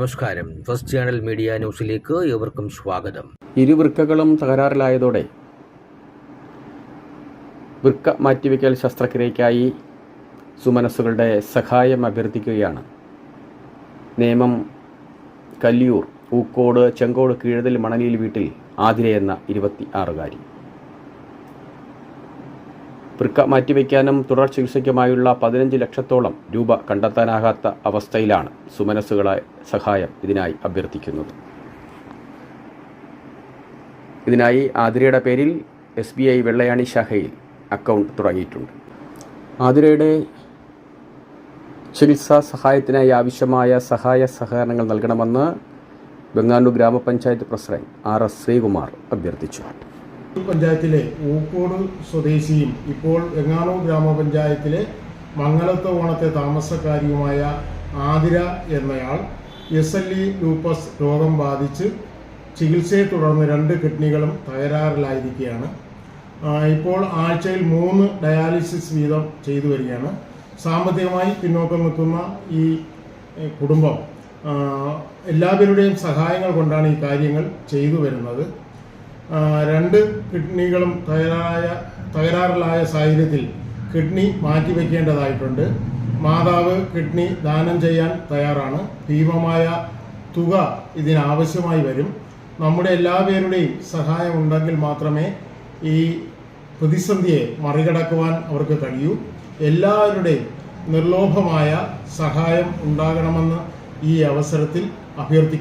നമസ്കാരം. First channel media ന്യൂസിലേക്ക് ഏവർക്കും സ്വാഗതം. ഇരുവൃക്കകളും തകരാറിലായതോടെ വൃക്ക മാറ്റിവെക്കൽ ശസ്ത്രക്രിയയ്ക്കായി സുമനസ്സുകളുടെ സഹായം അഭ്യർത്ഥിക്കുകയാണ്. നേമം കല്ലിയൂർ ഊക്കോട് ചെങ്കോട് കീഴതിൽ മണലിയിൽ വീട്ടിൽ ആതിര എന്ന ഇരുപത്തി ആറുകാരി വൃക്ക മാറ്റിവെക്കാനും തുടർ ചികിത്സയ്ക്കുമായുള്ള പതിനഞ്ച് ലക്ഷത്തോളം രൂപ കണ്ടെത്താനാകാത്ത അവസ്ഥയിലാണ് സുമനസ്സുകളെ സഹായം ഇതിനായി അഭ്യർത്ഥിക്കുന്നത്. ഇതിനായി ആതിരയുടെ പേരിൽ എസ് ബി ഐ വെള്ളയാണി ശാഖയിൽ അക്കൗണ്ട് തുടങ്ങിയിട്ടുണ്ട്. ആതിരയുടെ ചികിത്സാ സഹായത്തിനായി ആവശ്യമായ സഹായ സഹകരണങ്ങൾ നൽകണമെന്ന് ബംഗാളൂർ ഗ്രാമപഞ്ചായത്ത് പ്രസിഡന്റ് ആർ എസ് ശ്രീകുമാർ അഭ്യർത്ഥിച്ചു. പഞ്ചായത്തിലെ ഊക്കോട് സ്വദേശിയും ഇപ്പോൾ എങ്ങാനൂർ ഗ്രാമപഞ്ചായത്തിലെ മംഗലത്ത് ഓണത്തെ താമസക്കാരിയുമായ ആതിര എന്നയാൾ എസ് എൽ ഇ ലൂപ്പസ് രോഗം ബാധിച്ച് ചികിത്സയെ തുടർന്ന് രണ്ട് കിഡ്നികളും തകരാറിലായിരിക്കുകയാണ്. ഇപ്പോൾ ആഴ്ചയിൽ മൂന്ന് ഡയാലിസിസ് വീതം ചെയ്തു വരികയാണ്. സാമ്പത്തികമായി പിന്നോക്കം നിൽക്കുന്ന ഈ കുടുംബം എല്ലാവരുടെയും സഹായങ്ങൾ കൊണ്ടാണ് ഈ കാര്യങ്ങൾ ചെയ്തു വരുന്നത്. രണ്ട് കിഡ്നികളും തകരാറായ തകരാറിലായ സാഹചര്യത്തിൽ കിഡ്നി മാറ്റിവെക്കേണ്ടതായിട്ടുണ്ട്. മാതാവ് കിഡ്നി ദാനം ചെയ്യാൻ തയ്യാറാണ്. ഭീമമായ തുക ഇതിനാവശ്യമായി വരും. നമ്മുടെ എല്ലാ പേരുടെയും സഹായം ഉണ്ടെങ്കിൽ മാത്രമേ ഈ പ്രതിസന്ധിയെ മറികടക്കുവാൻ അവർക്ക് കഴിയൂ. എല്ലാവരുടെയും നിർലോഭമായ സഹായം ഉണ്ടാകണമെന്ന് ഈ അവസരത്തിൽ അഭ്യർത്ഥിക്കുന്നു.